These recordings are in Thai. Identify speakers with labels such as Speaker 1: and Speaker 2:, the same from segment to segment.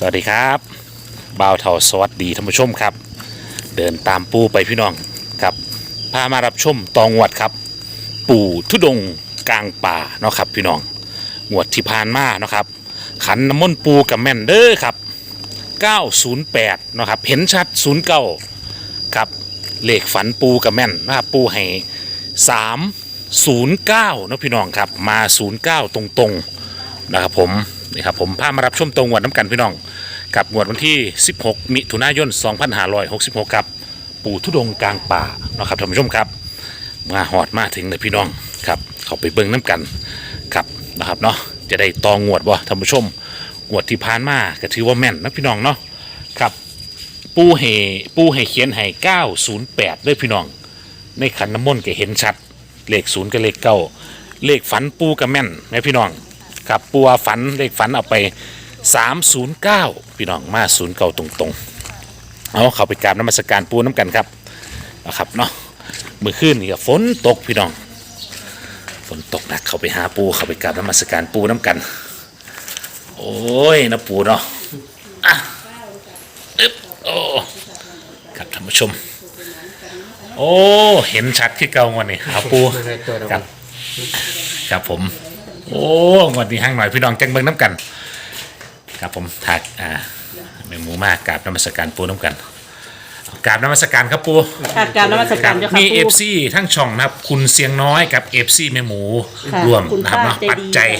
Speaker 1: สวัสดีครับบ่าวเทาสวัสดีท่านผู้ชมครับ เดินตามปูไปพี่น้องครับพามารับชมตองวดครับ ปู่ทุดงกลางป่าเนาะครับพี่น้องงวดที่ผ่านมาเนาะครับ ขันน้ำมนต์ปูกับแม่นเด้อครับ 908เนาะครับเห็นชัด 09ครับเลขฝันปูกับแม่นนะครับปูให้309เนาะพี่น้องครับมา 09 ตรงๆนะครับผมนี่ครับผมพามารับชมตรงงวดน้ำกันพี่น้อง กับงวดวันที่ 16 มิถุนายน 2566 ครับ ปู่ทุดงกลางป่านะครับท่านผู้ชมครับ มาหอดมาถึงเลยพี่น้องครับเขาไปเบิ่งน้ำกันครับนะครับเนาะจะได้ตองงวดบ่ท่านผู้ชมงวดที่ผ่านมาก็ถือว่าแม่นนะพี่น้องเนาะครับปูเฮปูเฮเขียนให้908ด้วยพี่น้อง ในขันน้ำมนต์ก็เห็นชัด เลขศูนย์กับเลขเก้าเลขฝันปูกับแม่นนะพี่น้องครับปูว่าฝันเลขฝันเอาไป 309พี่น้องมาศูนย์เก้าตรงๆ เอาเข้าไปกราบน้ำมัสการปูน้ำกันครับนะครับเนาะเมื่อคืนนี่ก็ฝนตกพี่น้อง ฝนตกหนักเข้าไปหาปูเข้าไปกราบน้ำมัสการปูน้ำกัน โอ้ยนะปูเนาะอะอึ๊บโอ้ครับท่านผู้ชม โอ้เห็นชัดที่เก่างวันนี้ครับปู
Speaker 2: ไม่ได้ตัวเรา
Speaker 1: ครับครับผม โอ้งวันนี้ห้างหน่อยพี่น้องจังเบิ่งน้ำกัน ครับผมถักอ่าแม่หมูมากกราบน้ำมัสการปูน้ำกันกราบน้ำมัสการครับปู
Speaker 3: ค่ะกรารนมัสการเจ้าค่ะ
Speaker 1: มีเอ
Speaker 3: ผู้
Speaker 1: ฟซีทั้งช่องนะครับ คุณเสียงน้อยกับเอฟซีแม่หมู
Speaker 3: ค่ะ
Speaker 1: รวม
Speaker 3: คุณ
Speaker 1: นะครับ
Speaker 3: ป้า
Speaker 1: เนาะ
Speaker 3: ใจดี
Speaker 1: ปัจจัย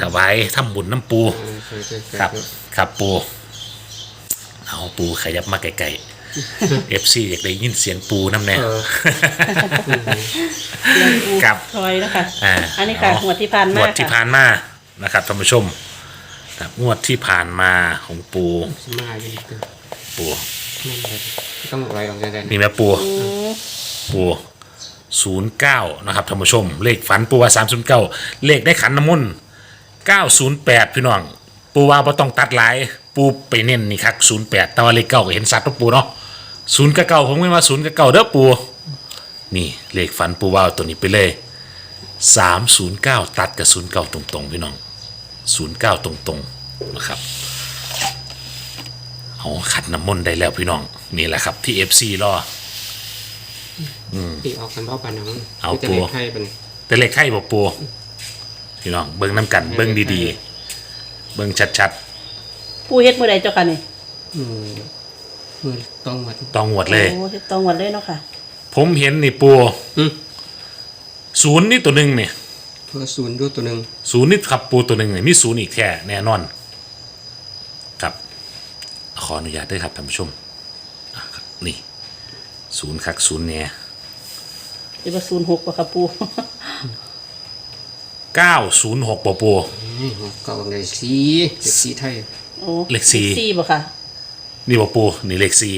Speaker 1: ถวายทำบุญน้ำปู ครับครับปู เอาปูขยับมาไกลๆ เอฟซีอยากได้ยินเสียงปูน้ำแน่
Speaker 2: เออ
Speaker 3: เรียนผู้
Speaker 1: ครับ
Speaker 3: ซอยนะคะ
Speaker 1: อ่า
Speaker 3: อันนี้ค่ะ
Speaker 1: เอา
Speaker 3: หัวดที่ผ่าน
Speaker 1: ง
Speaker 3: มาว
Speaker 1: ดที่
Speaker 3: ค่ะ
Speaker 1: ผ่านมานะครับท่านผู้ชม ครับงวดที่ผ่านมาของปู
Speaker 2: มาอยู่นี่ตัว
Speaker 1: ปู
Speaker 2: นั่นเลยต้องลอยออกจากแดน
Speaker 1: นี่แม่ปูปูศูนย์เก้านะครับท่านผู้ชม เลขฝันปูว่าสามศูนย์เก้าเลขได้ขันน้ำมนต์เก้าศูนย์แปดพี่น้อง ปูว่าบ่ต้องตัดหลาย ปูไปเน้นนี่ครับศูนย์แปดแต่ว่าเลขเก้าก็เห็นสัตว์เนาะปูเนาะศูนย์กับเก้าผมไม่มาศูนย์กับเก้าเด้อปูนี่เลขฝันปูว่าเอาตัวนี้ไปเลยสามศูนย์เก้าตัดกับศูนย์เก้าตรงๆพี่น้อง ศูนย์เก้าตรงๆนะครับเอาขัดน้ำมนต์ได้แล้วพี่น้อง นี่แหละครับที่เอฟซีรอ
Speaker 2: ที่ออกกันเพราะปานนัง
Speaker 1: เอา
Speaker 2: จะ
Speaker 1: ปู
Speaker 2: เล็กให้เป็น
Speaker 1: แต่เลขไข่บอกปูพี่น้องเบิ้งน้ำกันเบิ้งดีๆ เบิ้งชัด
Speaker 3: ผู้เฮ็ดมือใดเจ้าค่ะนี่
Speaker 2: อืมมือต้องหมด
Speaker 1: ๆต้องหวดเลย
Speaker 3: โอ้เฮ็ดตรงวันเลยเนาะค่ะ
Speaker 1: ผมเห็นนี่ปู
Speaker 2: อืม
Speaker 1: ศูนย์นี่ตัวหนึ่งนี่
Speaker 2: เพื่อศูนย์ด้วยตัวหนึ่ง
Speaker 1: ศูนย์นี่ขับปูตัวหนึ่งนี่มีศูนย์อีกแค่แน่นอน ครับ ขออนุญาตด้วยครับท่านผู้ชมอะครับนี่ศูนย์คักศูนย์เนี่ย
Speaker 3: หรือว่าศูนย์หกป่ะค่ะปู
Speaker 1: เก้าศูนย์หกปูปู
Speaker 2: นี่ก็ออกได้สีเด็กสีไทย
Speaker 3: โอ้
Speaker 1: เลขสี่
Speaker 3: สี่ป่ะค่ะ
Speaker 1: นี่ปูปู นี่เลขสี่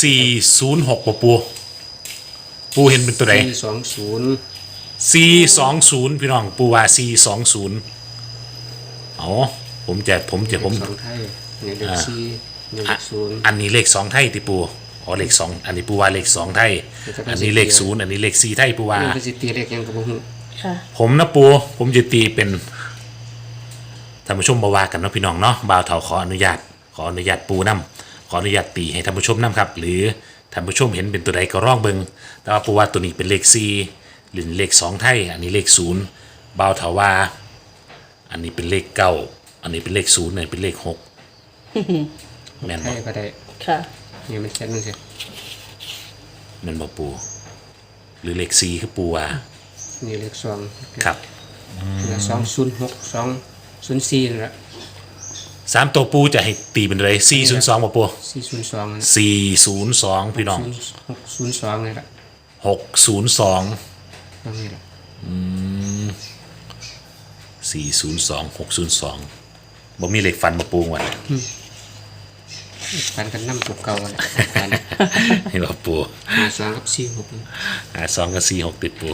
Speaker 1: สี่ศูนย์หกปูปู ปูเห็นเป็นตัวไหน
Speaker 2: สี่สองศูนย์
Speaker 1: สี่สองศูนย์พี่น้องปูว่าสี่สองศูนย์อ๋อผมจะผมจะผม
Speaker 2: สองไทยเนี่ยเด็กสีเนี่ยเด็กศูนย์
Speaker 1: อันนี้เลขสองไทยที่ปูอ๋อเลขสองอันนี้ปูว่าเลขสองไทยอันนี้เลขศูนย์อันนี้เลขสี่ไทยปูว่า
Speaker 2: นี่ก็สิตีเล็กยังกับบุ้ง
Speaker 3: ค่ะ
Speaker 1: ผมนะปูผมจะตีเป็นท่านผู้ชมบาวากันเนาะพี่น้องเนาะบ่าวเถาขออนุญาต ขออนุญาตปูนํขออนุญาตตีให้ท่านผู้ชมนํครับ หรือท่านผู้ชมเห็นเป็นตัวใดก็ร่องเบิงแต่ว่าปูว่าตัวนี้เป็นเลขสี่ หรือเลขสองไทย อันนี้เลขศูนย์บ่าวเถาว่าอันนี้เป็นเลขเก้าอันนี้เป็นเลขศูนย์อันนี้เป็นเลขหกแม่น
Speaker 2: ไท
Speaker 1: บ่
Speaker 2: ยก็ได้
Speaker 3: ค่ะ
Speaker 2: เนี่ยมันเช็ดนั่นสิ
Speaker 1: แม่นบ่ปู หรือเลขสี่คือปูว่า
Speaker 2: นี่เลขสอง
Speaker 1: ครับ
Speaker 2: เนี่ยสองศูนย์หกสองศูนย์สี่นั่นแหละ
Speaker 1: สามตัวปูจะให้ตีเป็นอะไรสี่ศูนย์สองบ่ปู
Speaker 2: สี่ศูนย์สองนั่น
Speaker 1: สี่ศูนย์สองพี่น้อง
Speaker 2: ศูนย์หกศูนย์สองนี่แหละ
Speaker 1: หกศูนย์สอง
Speaker 2: ตรงนี้แหละ
Speaker 1: สี่ศูนย์สองหกศูนย์สองบ่มีเหล็กฟันมาปูงว่ะ
Speaker 2: การกันน้ำตุกเก่าแหละการ
Speaker 1: ให้เราปู
Speaker 2: หาสองกับสี่หก
Speaker 1: หาสองกับสี่หกติดปู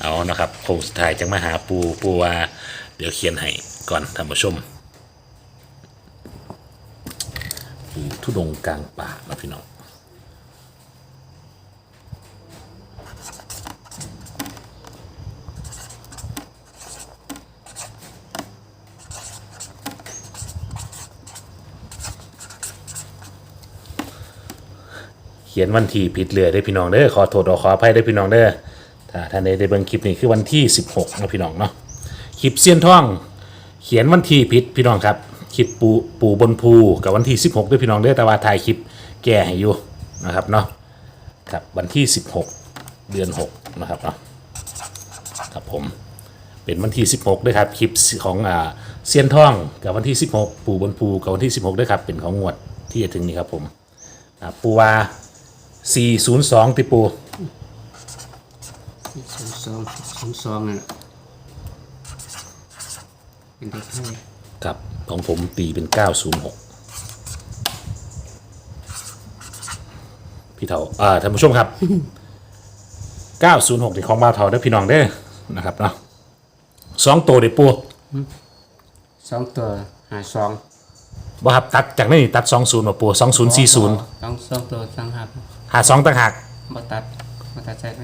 Speaker 1: เอานะครับโค้งสุดท้ายจังมาหาปูปูว่า เดี๋ยวเขียนให้ก่อนท่านผู้ชมปูทุดงค์กลางป่านะพี่น้อง เขียนวันที่ผิดเลยได้พี่น้องเด้อขอโทษขออภัยได้พี่น้องเด้อถ้าท่านใดได้เบิ่งคลิปนี้คือวันที่ 16นะพี่น้องเนาะคลิปเสี้ยนท่อง เขียนวันที่ผิดพี่น้องครับคลิปปูปูบนภูกับวันที่ 16ด้วยพี่น้องเด้อแต่ว่าถ่ายคลิปแก้ให้อยู่นะครับเนาะครับวันที่ 16 เดือน 6 นะครับเนาะครับผมเป็นวันที่ 16ด้วยครับคลิปของอ่าเซียนท่องกับวันที่ 16 ปูบนภูกับวันที่ 16ด้วยครับเป็นของงวดที่จะถึงนี้ครับผมอ่า ปูวา402ติปู
Speaker 2: ศูนย์สองศูนย์สองนั่นแหละเป็นเด็กให้
Speaker 1: กับของผมตีเป็น906พี่เถาอ่าท่านผู้ชมครับ 906นี่ของบ่าวเถาได้อพี่น้องเด้อนะครับเนาะสองตัวเด้อปู
Speaker 2: สองตัวหาสอง
Speaker 1: บ่ครับตัดจากนี้ตัด 20มาปู2040
Speaker 2: สองสองตัวสังหัก
Speaker 1: หาสองต่างหาก
Speaker 2: มาตัดมาตัดใจไป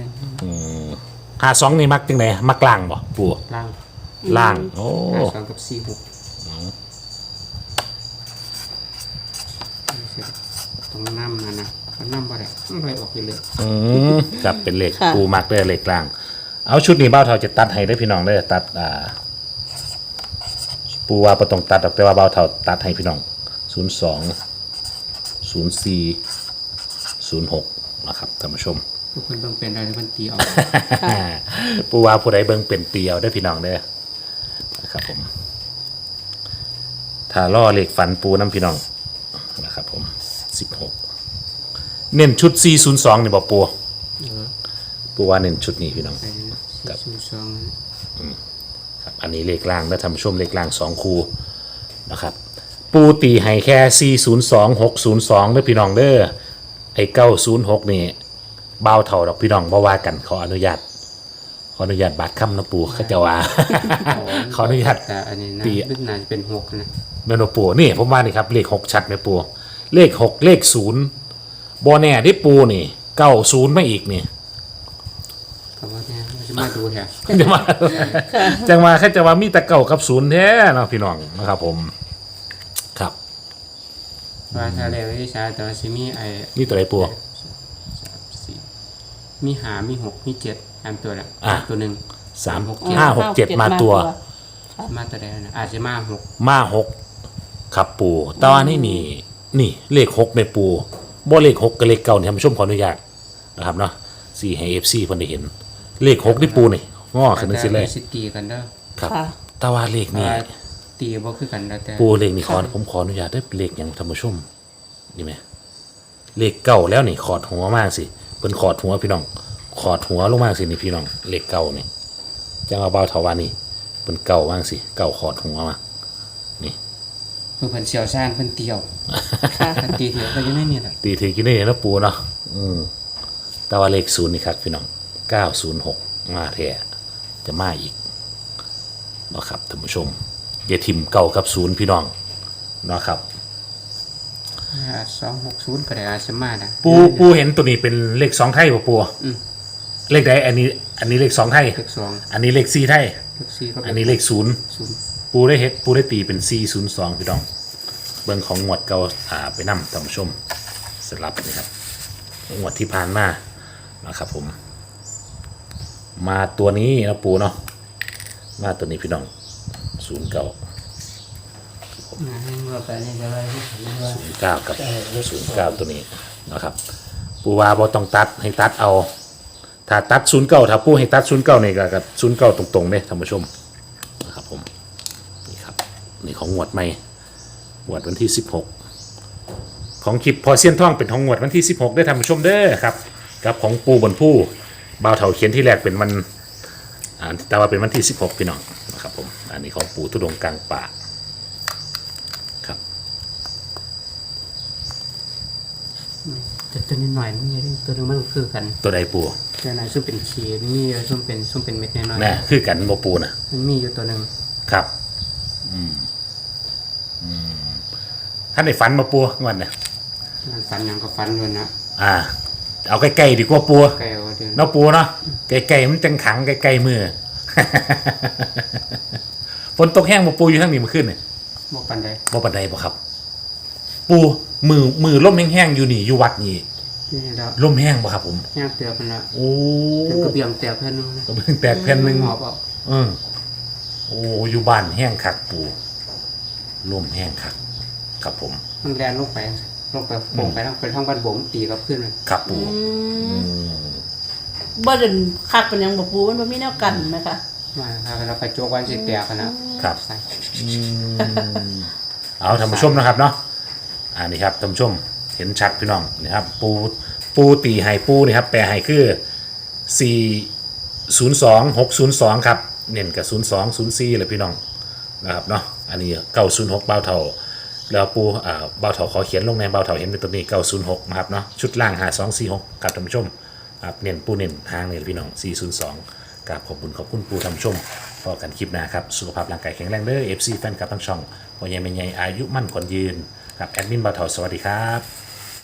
Speaker 1: หาสองนี่มักจังไดมักล่างบ่ปู
Speaker 2: ล่าง
Speaker 1: ล่าง โอ้
Speaker 2: หาสองกับสี่หกตรงน้ำนั่นนะมันน้ำบ่ได้มันไหลออกไปเลย
Speaker 1: อืมกับเป็นเหล็ก
Speaker 3: ค่ะ
Speaker 1: ปูมักเด้อเหล็กล่าง เอาชุดนี้บ่าวเถาจะตัดให้ได้อพี่น้องเด้อตัดอ่าปูว่าบ่ต้องตัดดอกแต่ว่าบ่าวเถาตัดให้พี่น้อง02 04 06นะครับท่านผู้ชม
Speaker 2: ทุกคนต้องเป็นอะไรมันตีออก
Speaker 1: ปูว่าผู้ใดเบิ่งเป็นเตียวได้อพี่น้องเด้อนะครับผมถ้าล่อเหล็กฝันปูน้ำพี่น้องนะครับผม16เน้นชุด 402นี่บ่ปู
Speaker 2: เออ
Speaker 1: ปูว่าเน้นชุดนี้พี่น้อง
Speaker 2: ไปสี่ศูนย์สอง
Speaker 1: ครับอันนี้เลขล่างนะท่านผู้ชมเลขล่างสองคูนะครับ ปูตีให้แค่ 402 602เด้อพี่น้องเด้อ ไอ้906นี่เบาเท่าดอกพี่น้องบ่ว่ากันขออนุญาตขออนุญาตบาดคำนะปูเขาจะว่า ขออนุญาต
Speaker 2: แต่อันนี้นะ
Speaker 1: ตี
Speaker 2: เป็นน่าจะเป็นหกนะ
Speaker 1: แม่นบ่ปูนี่ผมว่านี่ครับเลข6ชัดไหมปูเลข6เลข0บ่แน่ที่ปูนี่90มาอีกนี่
Speaker 2: ก็ว่าเนี่ยมันจะมาดูแฮะ
Speaker 1: จะมาจังมาแค่จะว่ามีแต่เก่ากับศูนย์แท้เนาะพี่น้องนะครับผมครับ
Speaker 2: ว่าถ้าเรียกวิชาแต่ว่าสิมีไอ้
Speaker 1: นี่ตัวไหนปู
Speaker 2: สี่มีหามีหกมีเจ็ดอันตัวละ
Speaker 1: อะ
Speaker 2: ตัวหนึ่ง
Speaker 1: สามห้าหกเจ็ดมาตัว
Speaker 2: มาตัวใดนะอาจจะมาหก
Speaker 1: มาหกครับปูแตว่านี่นี่ นี่เลขหกในปูบ่เลขหกกับเลขเก่าเนี่ยท่านผู้ชมขออนุญาตนะครับเนาะสี่ให้เอฟซีเพิ่นได้เห็น เลขหกนี่ปูนี่ง้อขึ้นมาสิเลย
Speaker 2: สิตีกันเด้อ
Speaker 1: ครับ
Speaker 3: ค่ะ
Speaker 1: แตว่าเลขนี่
Speaker 2: ว่า ตีบ่คือกันแล้วแต่
Speaker 1: ปูเลขนี่ขอผมขออนุญาตได้เลขอย่างท่านผู้ชมนี่ไหมเลขเก่าแล้วนี่ขอดหัวมากสิเพิ่นขอดหัวพี่น้อง ขอดหัวลงมากสินี่พี่น้องเลขเก่านี่จังเอาเบาเทาว่านี่เพิ่นเก่ามากสิเก่าขอดหัวมา
Speaker 2: เพื่อเพิ่นเชี่ยวชาญเพิ่นเตียว
Speaker 3: ค่ะ
Speaker 2: เพิ่นตีเถียวก็อยู่ในนี่แหละ
Speaker 1: ตีถือกินได้แล้วปูเนาะอืมแต่ว่าเลขศูนย์นี่ครับพี่น้องเก้าศูนย์หกมาแท้จะมาอีกเนาะครับท่านผู้ชม อย่าทิมเก่ากับศูนย์พี่น้องเนาะครับ
Speaker 2: สองหกศูนย์ก็ได้อาจจะมานะ
Speaker 1: ปูปูเห็นตัวนี้เป็นเลขสองไทยป่ะปู
Speaker 2: อืม
Speaker 1: เลขใดอันนี้ อันนี้เลขสองไทย
Speaker 2: เลขสอง
Speaker 1: อันนี้เลขสี่ไทย
Speaker 2: เลขสี่ก็
Speaker 1: อันนี้เลขศูนย์
Speaker 2: ศูนย์
Speaker 1: ปูได้เฮ็ดปูได้ตีเป็นสี่ศูนย์สองพี่น้อง เบิ่งของงวดเก่าอ่าไปนำท่านผู้ชมสลับนี่ครับงวดที่ผ่านมานะครับผม มาตัวนี้นะปูเนาะมาตัวนี้พี่น้อง ศูนย์เก้า
Speaker 2: นะให้เมื่อไปนี่จะว่าที่ผมว่า
Speaker 1: ศูนย์เก้ากับศูนย์เก้าตัวนี้นะครับ ปูว่าบ่ต้องตัดให้ตัดเอา ถ้าตัดศูนย์เก้าถ้าปูให้ตัดศูนย์เก้านี่ก็กับศูนย์เก้าตรงๆเนี่ยท่านผู้ชมนะครับผมนี่ครับนี่ของงวดใหม่งวดวันที่16ของคลิปพอเซียนท่องเป็นของงวดวันที่16ได้ท่านผู้ชมเด้อครับ กับของปูบนผู้บ่าวเถาเขียนที่แรกเป็นวันอ่าแต่ว่าเป็นวันที่16พี่น้องนะครับผม อันนี้ของปูทุดงค์กลางป่าครับ
Speaker 2: แต่ตัวนี้หน่อยนี่ตัวนึงมันคือกัน
Speaker 1: ตัวใดปู
Speaker 2: ตัวไหนซึ่งเป็นเขียนมีซึ่งเป็นซึ่งเป็นเม็ดน้อย
Speaker 1: นะคือกันโมปูนะ
Speaker 2: ๆมันมีอยู่ตัวหนึ่ง
Speaker 1: ครับ อืมอืมท่านได้ฝันมาปูวันเนี่ย
Speaker 2: มันฟันหยังก็ฟันเลยนะ
Speaker 1: อ่า เอาใกล้ๆดีกว่าปู
Speaker 2: ไก่เอาเดือน
Speaker 1: เนาะปูเนาะไกลๆมันจังขังใกล้ๆมือ ฝนตกแห้งมาปูอยู่ทั้งนี้เมาขึ้นเนี่ย
Speaker 2: บอกปันใด
Speaker 1: บ่ปันใดบ่ครับ ปูมือมือล่มแห้งๆอยู่นี่อยู่วัดนี่
Speaker 2: นี่แล้ว
Speaker 1: ลมแห้งบ่ครับผม
Speaker 2: ย่างเตือกันละ
Speaker 1: โอ้
Speaker 2: ถึงกระเบียงแตกแผ่นนึงนะ
Speaker 1: กระเบื้องแตกแผ่นหนึ่ง
Speaker 2: หมอบออก
Speaker 1: เออโอ้อยู่บ้านแห้งคักปูลมแห้งคักครับผม
Speaker 2: มันแลนลงไปลงไปโป่งไปทั้งไปทั้งบ้านโบงตีกับขึ้นเลย
Speaker 1: ครับปู
Speaker 3: อืม
Speaker 1: อืม
Speaker 3: บ่เดินคักเป็นหยังบ่ปูมันบ่มีแนวกันไหมคะ
Speaker 2: มาพากันเราไปโจกวันสิแตกกันนะครับ ใส่
Speaker 1: อืมเอาท่านผู้ชมนะครับเนาะอันนี้ครับท่านผู้ชมเห็นชัดพี่น้องนี่ครับ ปูปูตีไฮปูนี่ครับแปลไฮคือสี่ศูนย์สองหกศูนย์สองครับเน้นกับศูนย์สองศูนย์สี่เลยพี่น้องนะครับเนาะอันนี้เก้าศูนย์หกเบาเท่า แล้วปูอ่าเบาเถาขอเขียนลงในเบาเถาเห็นเป็นตัวนี้ 906นะครับเนาะชุดล่าง 5246กับท่านผู้ชมครับเน้นปูเน้นทางเนี่ยพี่น้อง 402 กับขอบคุณขอบคุณปูทำชมพอกันคลิปหน้าครับ สุขภาพร่างกายแข็งแรงเด้อ FC แฟนคลับทั้งช่องวันใหญ่แม่ใหญ่อายุมั่นขวัญยืนกับแอดมินบาเถาสวัสดีครับ